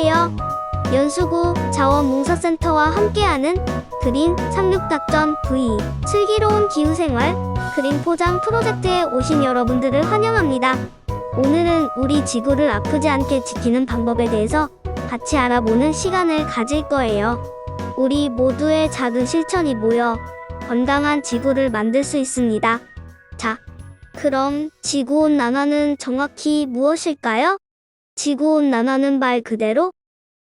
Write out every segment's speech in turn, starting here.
안녕하세요. 연수구 자원봉사센터와 함께하는 그린 상륙작전 V 슬기로운 기후생활 그린 포장 프로젝트에 오신 여러분들을 환영합니다. 오늘은 우리 지구를 아프지 않게 지키는 방법에 대해서 같이 알아보는 시간을 가질 거예요. 우리 모두의 작은 실천이 모여 건강한 지구를 만들 수 있습니다. 자, 그럼 지구온난화는 정확히 무엇일까요? 지구온난화는 말 그대로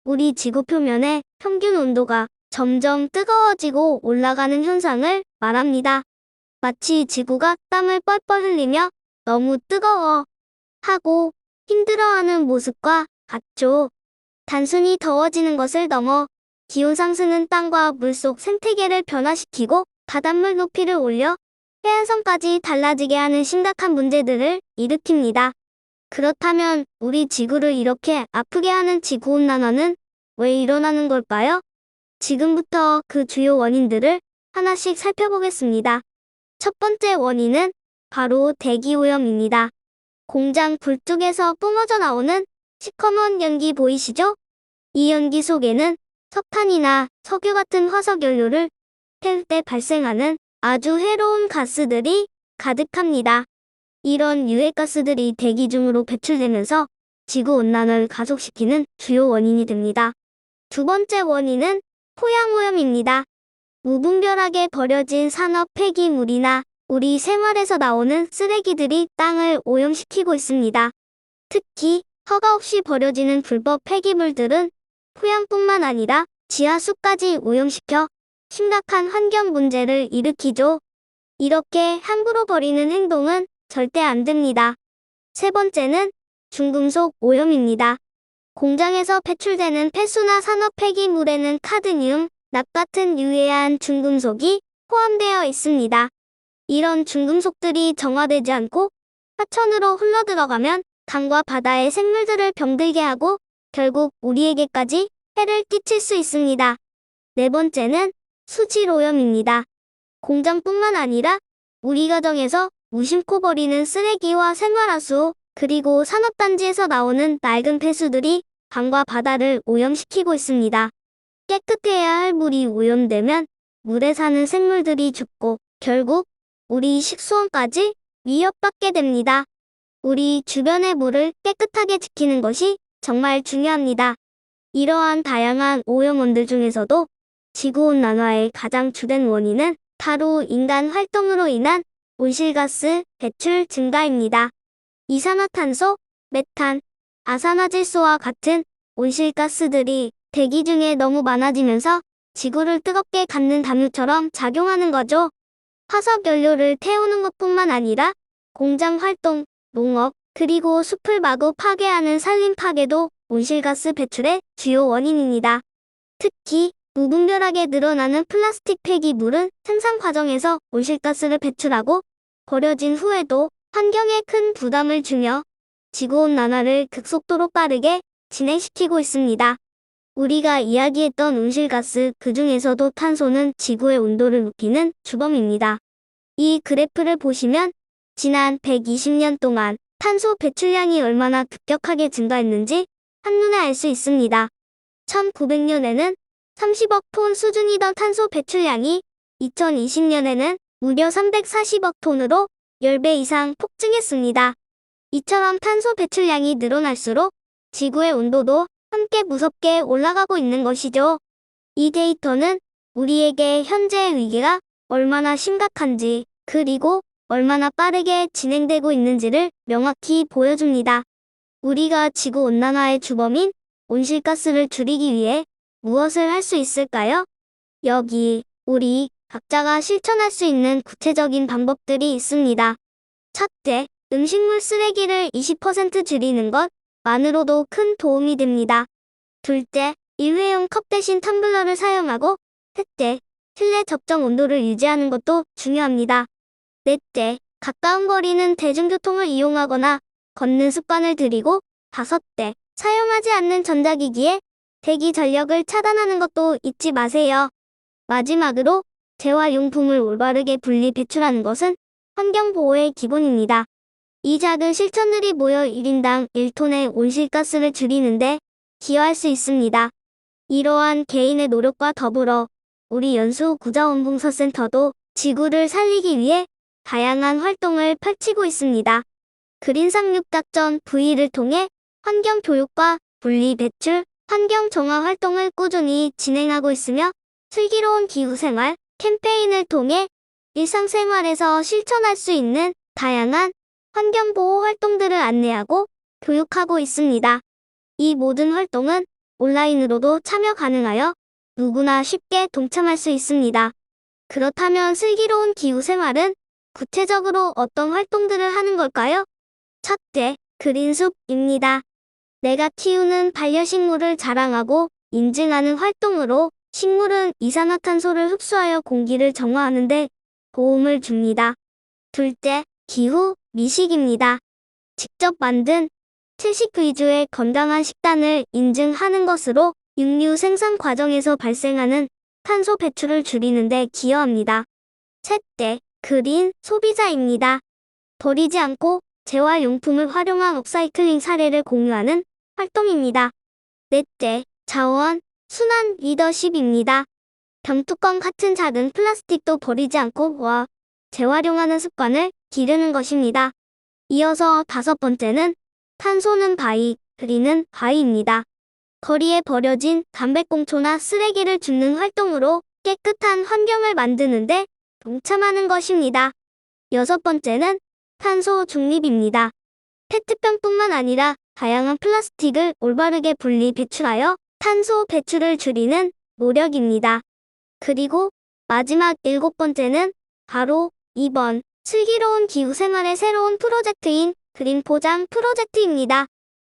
우리 지구 표면의 평균 온도가 점점 뜨거워지고 올라가는 현상을 말합니다. 마치 지구가 땀을 뻘뻘 흘리며 너무 뜨거워 하고 힘들어하는 모습과 같죠. 단순히 더워지는 것을 넘어 기온 상승은 땅과 물속 생태계를 변화시키고 바닷물 높이를 올려 해안선까지 달라지게 하는 심각한 문제들을 일으킵니다. 그렇다면 우리 지구를 이렇게 아프게 하는 지구온난화는 왜 일어나는 걸까요? 지금부터 그 주요 원인들을 하나씩 살펴보겠습니다. 첫 번째 원인은 바로 대기오염입니다. 공장 불뚝에서 뿜어져 나오는 시커먼 연기 보이시죠? 이 연기 속에는 석탄이나 석유 같은 화석 연료를 태울 때 발생하는 아주 해로운 가스들이 가득합니다. 이런 유해가스들이 대기 중으로 배출되면서 지구온난화를 가속시키는 주요 원인이 됩니다. 두 번째 원인은 토양오염입니다. 무분별하게 버려진 산업 폐기물이나 우리 생활에서 나오는 쓰레기들이 땅을 오염시키고 있습니다. 특히 허가 없이 버려지는 불법 폐기물들은 토양뿐만 아니라 지하수까지 오염시켜 심각한 환경 문제를 일으키죠. 이렇게 함부로 버리는 행동은 절대 안 됩니다. 세 번째는 중금속 오염입니다. 공장에서 배출되는 폐수나 산업 폐기물에는 카드뮴, 납 같은 유해한 중금속이 포함되어 있습니다. 이런 중금속들이 정화되지 않고 하천으로 흘러들어가면 강과 바다의 생물들을 병들게 하고 결국 우리에게까지 해를 끼칠 수 있습니다. 네 번째는 수질 오염입니다. 공장뿐만 아니라 우리 가정에서 무심코 버리는 쓰레기와 생활하수, 그리고 산업단지에서 나오는 낡은 폐수들이 강과 바다를 오염시키고 있습니다. 깨끗해야 할 물이 오염되면 물에 사는 생물들이 죽고 결국 우리 식수원까지 위협받게 됩니다. 우리 주변의 물을 깨끗하게 지키는 것이 정말 중요합니다. 이러한 다양한 오염원들 중에서도 지구온난화의 가장 주된 원인은 바로 인간 활동으로 인한 온실가스 배출 증가입니다. 이산화탄소, 메탄, 아산화질소와 같은 온실가스들이 대기 중에 너무 많아지면서 지구를 뜨겁게 갖는 담요처럼 작용하는 거죠. 화석 연료를 태우는 것뿐만 아니라 공장 활동, 농업, 그리고 숲을 마구 파괴하는 산림 파괴도 온실가스 배출의 주요 원인입니다. 특히 무분별하게 늘어나는 플라스틱 폐기물은 생산 과정에서 온실가스를 배출하고 버려진 후에도 환경에 큰 부담을 주며 지구온난화를 극속도로 빠르게 진행시키고 있습니다. 우리가 이야기했던 온실가스 그 중에서도 탄소는 지구의 온도를 높이는 주범입니다. 이 그래프를 보시면 지난 120년 동안 탄소 배출량이 얼마나 급격하게 증가했는지 한눈에 알 수 있습니다. 1900년에는 30억 톤 수준이던 탄소 배출량이 2020년에는 무려 340억 톤으로 10배 이상 폭증했습니다. 이처럼 탄소 배출량이 늘어날수록 지구의 온도도 함께 무섭게 올라가고 있는 것이죠. 이 데이터는 우리에게 현재의 위기가 얼마나 심각한지 그리고 얼마나 빠르게 진행되고 있는지를 명확히 보여줍니다. 우리가 지구 온난화의 주범인 온실가스를 줄이기 위해 무엇을 할 수 있을까요? 여기 우리 각자가 실천할 수 있는 구체적인 방법들이 있습니다. 첫째, 음식물 쓰레기를 20% 줄이는 것만으로도 큰 도움이 됩니다. 둘째, 일회용 컵 대신 텀블러를 사용하고 셋째, 실내 적정 온도를 유지하는 것도 중요합니다. 넷째, 가까운 거리는 대중교통을 이용하거나 걷는 습관을 들이고 다섯째, 사용하지 않는 전자기기에 대기 전력을 차단하는 것도 잊지 마세요. 마지막으로 재활용품을 올바르게 분리 배출하는 것은 환경보호의 기본입니다. 이 작은 실천들이 모여 1인당 1톤의 온실가스를 줄이는데 기여할 수 있습니다. 이러한 개인의 노력과 더불어 우리 연수 구자원봉사센터도 지구를 살리기 위해 다양한 활동을 펼치고 있습니다. 그린 상륙작전 V를 통해 환경 교육과 분리 배출, 환경 정화 활동을 꾸준히 진행하고 있으며 슬기로운 기후 생활 캠페인을 통해 일상생활에서 실천할 수 있는 다양한 환경보호 활동들을 안내하고 교육하고 있습니다. 이 모든 활동은 온라인으로도 참여 가능하여 누구나 쉽게 동참할 수 있습니다. 그렇다면 슬기로운 기후 생활은 구체적으로 어떤 활동들을 하는 걸까요? 첫째, 그린숲입니다. 내가 키우는 반려식물을 자랑하고 인증하는 활동으로 식물은 이산화탄소를 흡수하여 공기를 정화하는 데 도움을 줍니다. 둘째, 기후 미식입니다. 직접 만든 채식 위주의 건강한 식단을 인증하는 것으로 육류 생산 과정에서 발생하는 탄소 배출을 줄이는 데 기여합니다. 셋째, 그린 소비자입니다. 버리지 않고 재활용품을 활용한 업사이클링 사례를 공유하는 활동입니다. 넷째, 자원 순환 리더십입니다. 병뚜껑 같은 작은 플라스틱도 버리지 않고 와 재활용하는 습관을 기르는 것입니다. 이어서 다섯 번째는 탄소는 바위, 그리는 바위입니다. 거리에 버려진 담배꽁초나 쓰레기를 줍는 활동으로 깨끗한 환경을 만드는데 동참하는 것입니다. 여섯 번째는 탄소 중립입니다. 페트병뿐만 아니라 다양한 플라스틱을 올바르게 분리 배출하여 탄소 배출을 줄이는 노력입니다. 그리고 마지막 일곱 번째는 바로 2번 슬기로운 기후 생활의 새로운 프로젝트인 그린 포장 프로젝트입니다.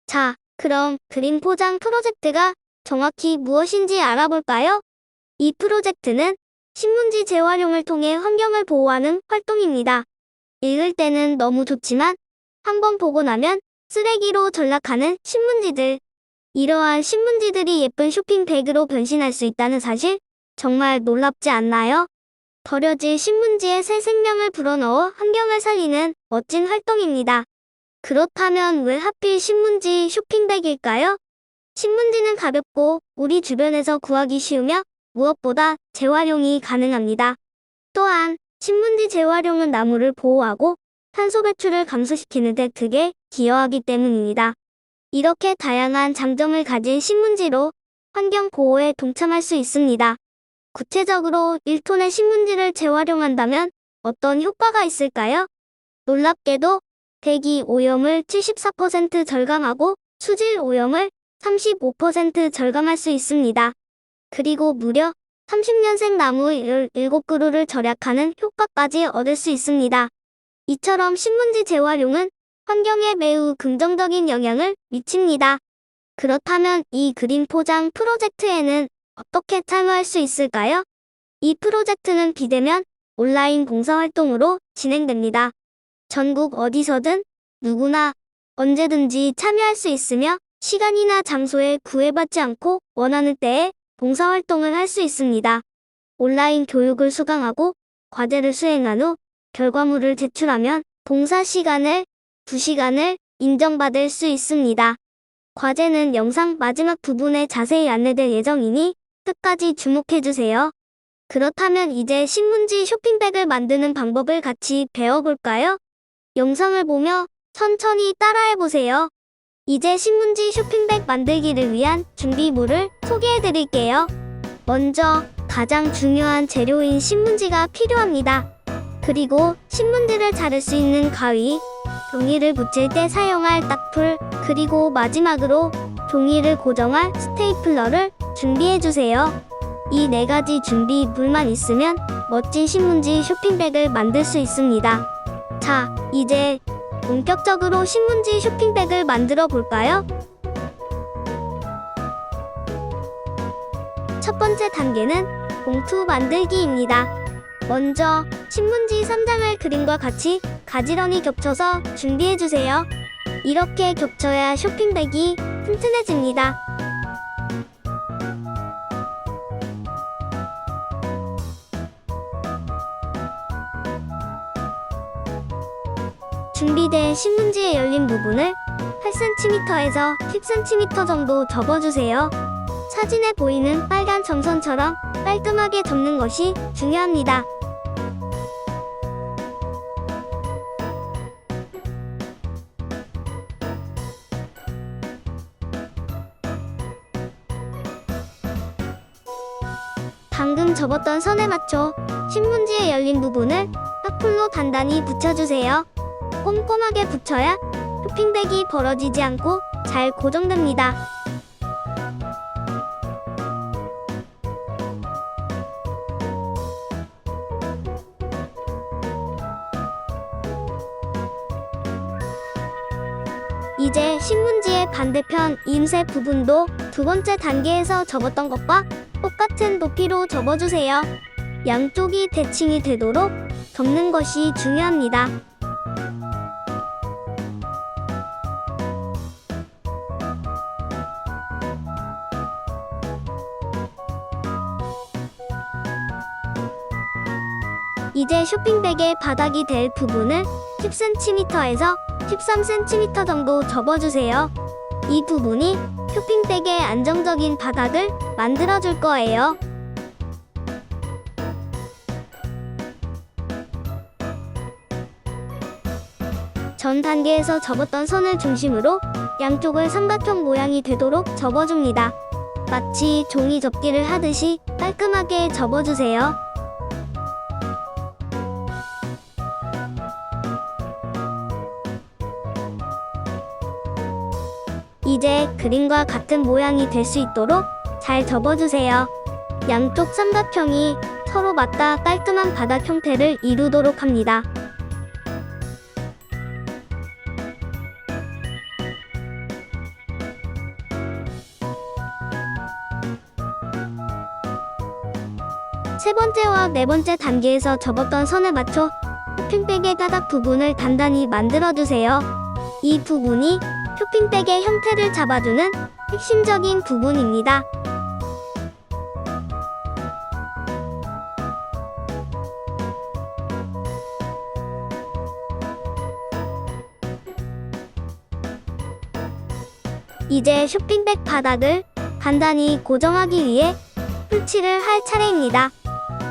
자, 그럼 그린 포장 프로젝트가 정확히 무엇인지 알아볼까요? 이 프로젝트는 신문지 재활용을 통해 환경을 보호하는 활동입니다. 읽을 때는 너무 좋지만 한번 보고 나면 쓰레기로 전락하는 신문지들. 이러한 신문지들이 예쁜 쇼핑백으로 변신할 수 있다는 사실 정말 놀랍지 않나요? 버려질 신문지에 새 생명을 불어넣어 환경을 살리는 멋진 활동입니다. 그렇다면 왜 하필 신문지 쇼핑백일까요? 신문지는 가볍고 우리 주변에서 구하기 쉬우며 무엇보다 재활용이 가능합니다. 또한 신문지 재활용은 나무를 보호하고 탄소 배출을 감소시키는 데 크게 기여하기 때문입니다. 이렇게 다양한 장점을 가진 신문지로 환경 보호에 동참할 수 있습니다. 구체적으로 1톤의 신문지를 재활용한다면 어떤 효과가 있을까요? 놀랍게도 대기 오염을 74% 절감하고 수질 오염을 35% 절감할 수 있습니다. 그리고 무려 30년생 나무 17그루를 절약하는 효과까지 얻을 수 있습니다. 이처럼 신문지 재활용은 환경에 매우 긍정적인 영향을 미칩니다. 그렇다면 이 그린 포장 프로젝트에는 어떻게 참여할 수 있을까요? 이 프로젝트는 비대면 온라인 봉사활동으로 진행됩니다. 전국 어디서든 누구나 언제든지 참여할 수 있으며 시간이나 장소에 구애받지 않고 원하는 때에 봉사활동을 할 수 있습니다. 온라인 교육을 수강하고 과제를 수행한 후 결과물을 제출하면 봉사 시간을 2시간을 인정받을 수 있습니다. 과제는 영상 마지막 부분에 자세히 안내될 예정이니 끝까지 주목해주세요. 그렇다면 이제 신문지 쇼핑백을 만드는 방법을 같이 배워볼까요? 영상을 보며 천천히 따라해보세요. 이제 신문지 쇼핑백 만들기를 위한 준비물을 소개해드릴게요. 먼저 가장 중요한 재료인 신문지가 필요합니다. 그리고 신문지를 자를 수 있는 가위, 종이를 붙일 때 사용할 딱풀, 그리고 마지막으로 종이를 고정할 스테이플러를 준비해주세요. 이 네 가지 준비물만 있으면 멋진 신문지 쇼핑백을 만들 수 있습니다. 자, 이제 본격적으로 신문지 쇼핑백을 만들어 볼까요? 첫 번째 단계는 봉투 만들기입니다. 먼저 신문지 3장을 그림과 같이 가지런히 겹쳐서 준비해주세요. 이렇게 겹쳐야 쇼핑백이 튼튼해집니다. 준비된 신문지에 열린 부분을 8cm에서 10cm 정도 접어주세요. 사진에 보이는 빨간 점선처럼 깔끔하게 접는 것이 중요합니다. 방금 접었던 선에 맞춰 신문지에 열린 부분을 딱풀로 단단히 붙여주세요. 꼼꼼하게 붙여야 쇼핑백이 벌어지지 않고 잘 고정됩니다. 이제 신문지의 반대편 임세 부분도 두 번째 단계에서 접었던 것과 똑같은 높이로 접어주세요. 양쪽이 대칭이 되도록 접는 것이 중요합니다. 이제 쇼핑백의 바닥이 될 부분을 10cm에서 13cm 정도 접어주세요. 이 부분이 쇼핑백의 안정적인 바닥을 만들어줄 거예요. 전 단계에서 접었던 선을 중심으로 양쪽을 삼각형 모양이 되도록 접어줍니다. 마치 종이 접기를 하듯이 깔끔하게 접어주세요. 이제 그림과 같은 모양이 될 수 있도록 잘 접어주세요. 양쪽 삼각형이 서로 맞닿아 깔끔한 바닥 형태를 이루도록 합니다. 세 번째와 네 번째 단계에서 접었던 선에 맞춰 쇼핑백의 가닥 부분을 단단히 만들어주세요. 이 부분이 쇼핑백의 형태를 잡아주는 핵심적인 부분입니다. 이제 쇼핑백 바닥을 간단히 고정하기 위해 풀칠을 할 차례입니다.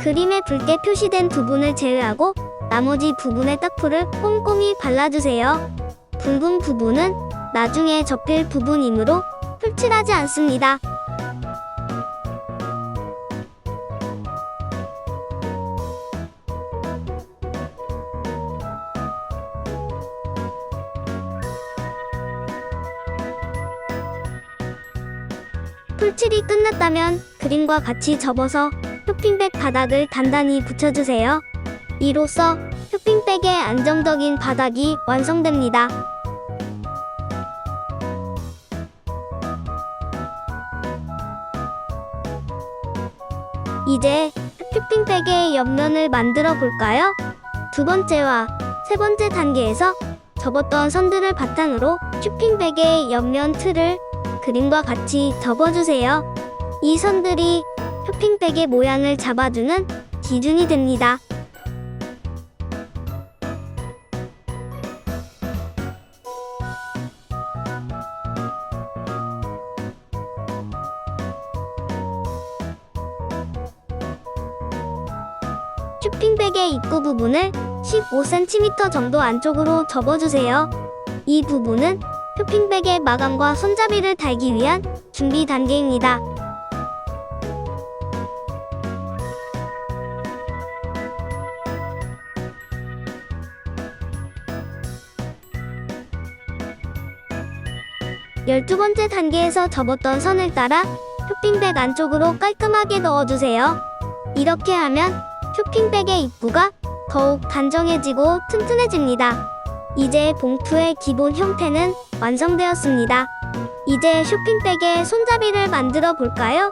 그림에 붉게 표시된 부분을 제외하고 나머지 부분에 딱풀을 꼼꼼히 발라주세요. 붉은 부분은 나중에 접힐 부분이므로 풀칠하지 않습니다. 풀칠이 끝났다면 그림과 같이 접어서 쇼핑백 바닥을 단단히 붙여주세요. 이로써 쇼핑백의 안정적인 바닥이 완성됩니다. 이제 쇼핑백의 옆면을 만들어 볼까요? 두 번째와 세 번째 단계에서 접었던 선들을 바탕으로 쇼핑백의 옆면 틀을 그림과 같이 접어주세요. 이 선들이 쇼핑백의 모양을 잡아주는 기준이 됩니다. 입구 부분을 15cm 정도 안쪽으로 접어주세요. 이 부분은 쇼핑백의 마감과 손잡이를 달기 위한 준비 단계입니다. 열두 번째 단계에서 접었던 선을 따라 쇼핑백 안쪽으로 깔끔하게 넣어주세요. 이렇게 하면 쇼핑백의 입구가 더욱 단정해지고 튼튼해집니다. 이제 봉투의 기본 형태는 완성되었습니다. 이제 쇼핑백에 손잡이를 만들어 볼까요?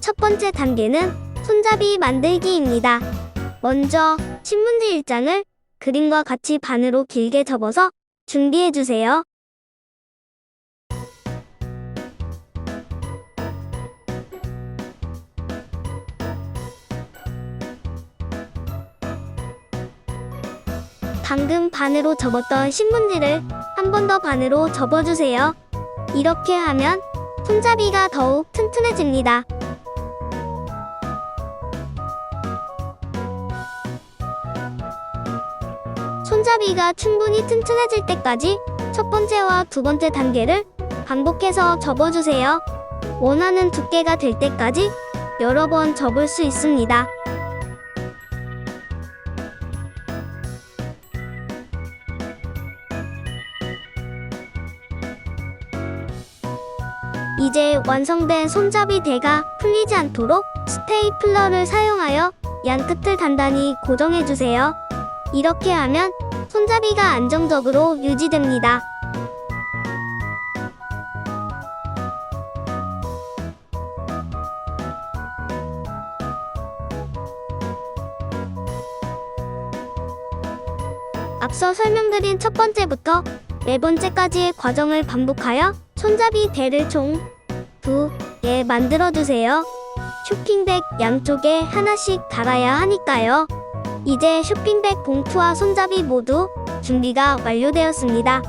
첫 번째 단계는 손잡이 만들기입니다. 먼저 신문지 일장을 그림과 같이 반으로 길게 접어서 준비해주세요. 방금 반으로 접었던 신문지를 한 번 더 반으로 접어주세요. 이렇게 하면 손잡이가 더욱 튼튼해집니다. 손잡이가 충분히 튼튼해질 때까지 첫 번째와 두 번째 단계를 반복해서 접어주세요. 원하는 두께가 될 때까지 여러 번 접을 수 있습니다. 이제 완성된 손잡이 대가 풀리지 않도록 스테이플러를 사용하여 양 끝을 단단히 고정해주세요. 이렇게 하면 손잡이가 안정적으로 유지됩니다. 앞서 설명드린 첫 번째부터 네 번째까지의 과정을 반복하여 손잡이 대를 총 두 개 만들어 주세요. 쇼핑백 양쪽에 하나씩 달아야 하니까요. 이제 쇼핑백 봉투와 손잡이 모두 준비가 완료되었습니다.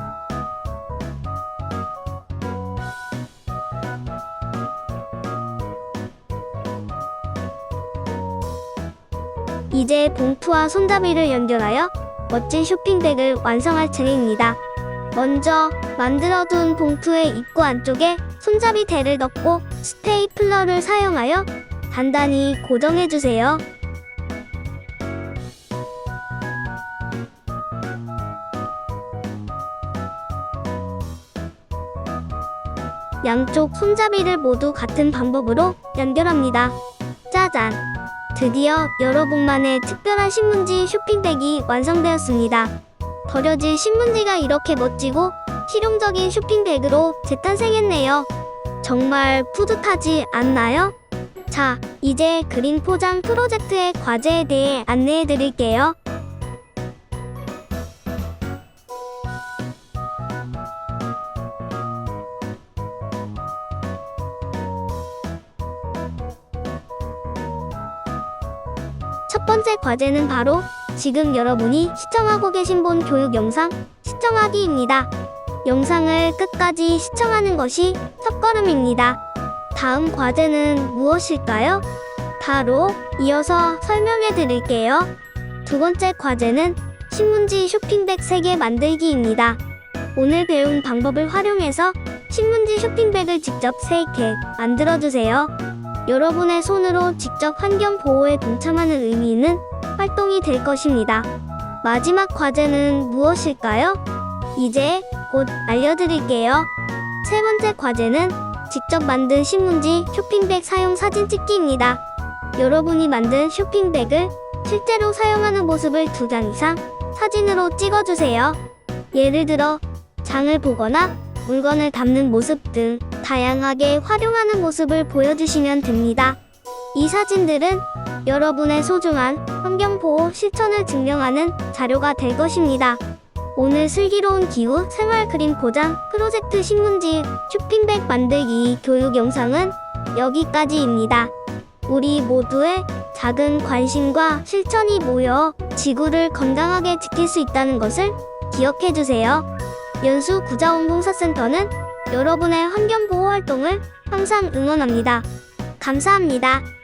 이제 봉투와 손잡이를 연결하여 멋진 쇼핑백을 완성할 차례입니다. 먼저 만들어둔 봉투의 입구 안쪽에 손잡이 대를 넣고 스테이플러를 사용하여 단단히 고정해주세요. 양쪽 손잡이를 모두 같은 방법으로 연결합니다. 짜잔! 드디어 여러분만의 특별한 신문지 쇼핑백이 완성되었습니다. 버려질 신문지가 이렇게 멋지고 실용적인 쇼핑백으로 재탄생했네요. 정말 뿌듯하지 않나요? 자, 이제 그린 포장 프로젝트의 과제에 대해 안내해 드릴게요. 번째 과제는 바로 지금 여러분이 시청하고 계신 본 교육 영상 시청하기입니다. 영상을 끝까지 시청하는 것이 첫걸음입니다. 다음 과제는 무엇일까요? 바로 이어서 설명해 드릴게요. 두 번째 과제는 신문지 쇼핑백 3개 만들기입니다. 오늘 배운 방법을 활용해서 신문지 쇼핑백을 직접 3개 만들어 주세요. 여러분의 손으로 직접 환경 보호에 동참하는 의미 있는 활동이 될 것입니다. 마지막 과제는 무엇일까요? 이제 곧 알려드릴게요. 세 번째 과제는 직접 만든 신문지 쇼핑백 사용 사진 찍기입니다. 여러분이 만든 쇼핑백을 실제로 사용하는 모습을 두 장 이상 사진으로 찍어주세요. 예를 들어 장을 보거나 물건을 담는 모습 등 다양하게 활용하는 모습을 보여주시면 됩니다. 이 사진들은 여러분의 소중한 환경보호 실천을 증명하는 자료가 될 것입니다. 오늘 슬기로운 기후 생활 그림 포장 프로젝트 신문지 쇼핑백 만들기 교육 영상은 여기까지입니다. 우리 모두의 작은 관심과 실천이 모여 지구를 건강하게 지킬 수 있다는 것을 기억해 주세요. 연수 구자원봉사센터는 여러분의 환경 보호 활동을 항상 응원합니다. 감사합니다.